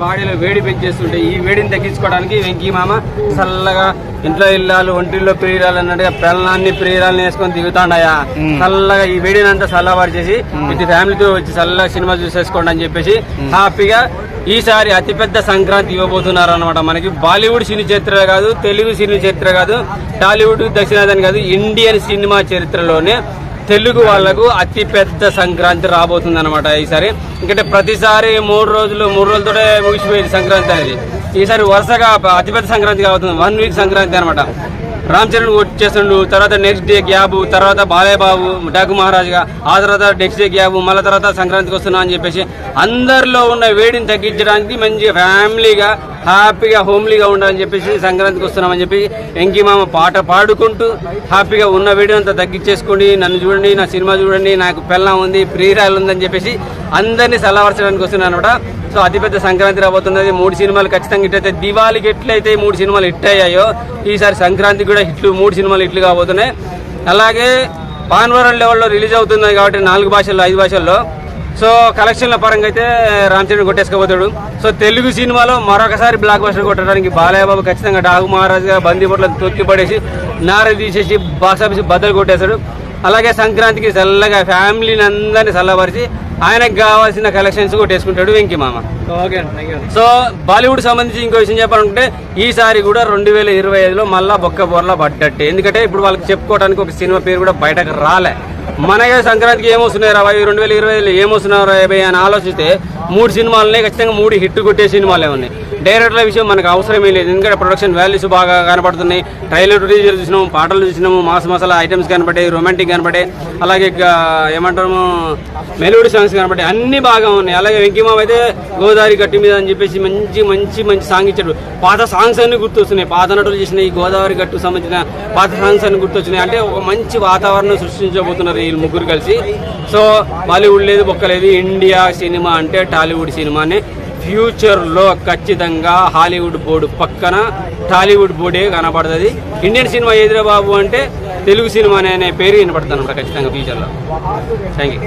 బాడీలో వేడి పెంచేస్తుంటే ఈ వేడిని తగ్గించుకోవడానికి వెంకీ మామ చల్లగా ఇంట్లో ఇల్లాలు ఒంటిల్లో ప్రియురాలు అన్నట్టుగా పిల్లల్ని ప్రియురాలని వేసుకొని దిగుతాండయా చల్లగా ఈ వేడిని అంతా చల్లవారు చేసి ఇది ఫ్యామిలీతో వచ్చి చల్లగా సినిమా చూసేసుకోండి అని చెప్పేసి హ్యాపీగా ఈసారి అతిపెద్ద సంక్రాంతి ఇవ్వబోతున్నారు అనమాట మనకి బాలీవుడ్ సినీ చరిత్ర కాదు తెలుగు సినీ చరిత్ర కాదు టాలీవుడ్ దక్షిణాదని కాదు ఇండియన్ సినిమా చరిత్రలోనే తెలుగు వాళ్ళకు అతి పెద్ద సంక్రాంతి రాబోతుంది అనమాట ఈసారి. ఎందుకంటే ప్రతిసారి మూడు రోజులు మూడు రోజులతోనే ముగిసిపోయేది సంక్రాంతి అనేది. ఈసారి వరుసగా అతిపెద్ద సంక్రాంతి కాబోతుంది. వన్ వీక్ సంక్రాంతి అనమాట రామ్ చరణ్ వచ్చేస్తుండు తర్వాత నెక్స్ట్ డే గ్యాబ్ తర్వాత బాలయ్యబాబు డాకు ఆ తర్వాత నెక్స్ట్ డే గ్యాబ్ మళ్ళీ తర్వాత సంక్రాంతికి వస్తున్నా అని చెప్పేసి అందరిలో ఉన్న వేడిని తగ్గించడానికి మంచి ఫ్యామిలీగా హ్యాపీగా హోమ్లీగా ఉండాలని చెప్పేసి సంక్రాంతికి వస్తున్నామని చెప్పి ఎంకి మామ పాట పాడుకుంటూ హ్యాపీగా ఉన్న వీడియో అంతా తగ్గించేసుకోండి. నన్ను చూడండి నా సినిమా చూడండి నాకు పెళ్ళం ఉంది ప్రియురాలు ఉందని చెప్పేసి అందరినీ సలవరచడానికి వస్తున్నాను అనమాట సో అతిపెద్ద సంక్రాంతి రాబోతున్నది. మూడు సినిమాలు ఖచ్చితంగా హిట్ అయితే దివాళికి ఎట్లయితే మూడు సినిమాలు హిట్ అయ్యాయో ఈసారి సంక్రాంతికి కూడా హిట్లు మూడు సినిమాలు హిట్లు కాబోతున్నాయి. అలాగే పాన్వరం లెవెల్లో రిలీజ్ అవుతుంది కాబట్టి నాలుగు భాషల్లో ఐదు భాషల్లో సో కలెక్షన్ల పరంగా అయితే రామ్ చరణ్ కొట్టేసుకోబోతాడు సో తెలుగు సినిమాలో మరొకసారి బ్లాక్ బస్టర్ కొట్టడానికి బాలయ్య బాబు ఖచ్చితంగా డాగు మహారాజ్గా బందీపొట్ల తొక్కి పడేసి నార తీసేసి బాక్స్ ఆఫీస్ బద్దలు కొట్టేశాడు. అలాగే సంక్రాంతికి చల్లగా ఫ్యామిలీని అందరినీ చల్లబరిచి ఆయనకు కావాల్సిన కలెక్షన్స్ కొట్టేసుకుంటాడు వెంకి మామ. ఓకే సో బాలీవుడ్ సంబంధించి ఇంకో విషయం చెప్పాలంటే ఈసారి కూడా రెండు వేల ఇరవై ఐదులో మళ్ళా బొక్క బోర్లా పడ్డట్టే. ఎందుకంటే ఇప్పుడు వాళ్ళకి చెప్పుకోవడానికి ఒక సినిమా పేరు కూడా బయటకు రాలే. మనకే సంక్రాంతికి ఏమొస్తున్నాయి రాబాయి రెండు వేల ఇరవై ఐదులో ఏమొస్తున్నారు రాబాయి అని ఆలోచిస్తే మూడు సినిమాలనే ఖచ్చితంగా మూడు హిట్ కొట్టే సినిమాలే ఉన్నాయి. డైరెక్టర్ల విషయం మనకు అవసరమే లేదు. ఎందుకంటే ప్రొడక్షన్ వాల్యూస్ బాగా కనపడుతున్నాయి. ట్రైలర్ టీజర్ చూసినాము పాటలు చూసినాము మాస్ మసాలా ఐటమ్స్ కనపడే రొమాంటిక్ కనపడే అలాగే ఏమంటాము మెలోడీ సాంగ్స్ కనపడే అన్ని బాగా ఉన్నాయి. అలాగే వెంకిమామ అయితే గోదావరి గట్టి మీద అని చెప్పేసి మంచి మంచి మంచి సాంగ్ ఇచ్చాడు. పాత సాంగ్స్ అన్ని గుర్తొస్తున్నాయి. పాత నటులు చేసిన ఈ గోదావరి గట్టు సంబంధించిన పాత సాంగ్స్ అన్ని గుర్తొచ్చినాయి అంటే ఒక మంచి వాతావరణం సృష్టించబోతున్నారు వీళ్ళు ముగ్గురు కలిసి. సో బాలీవుడ్ లేదు బొక్కలేదు ఇండియా సినిమా అంటే టాలీవుడ్ సినిమానే ఫ్యూచర్లో ఖచ్చితంగా హాలీవుడ్ బోర్డు పక్కన టాలీవుడ్ బోర్డే కనబడుతుంది. ఇండియన్ సినిమా ఎదురా బాబు అంటే తెలుగు సినిమా అనే పేరు వినపడుతుంది అనమాట ఖచ్చితంగా ఫ్యూచర్లో థ్యాంక్ యూ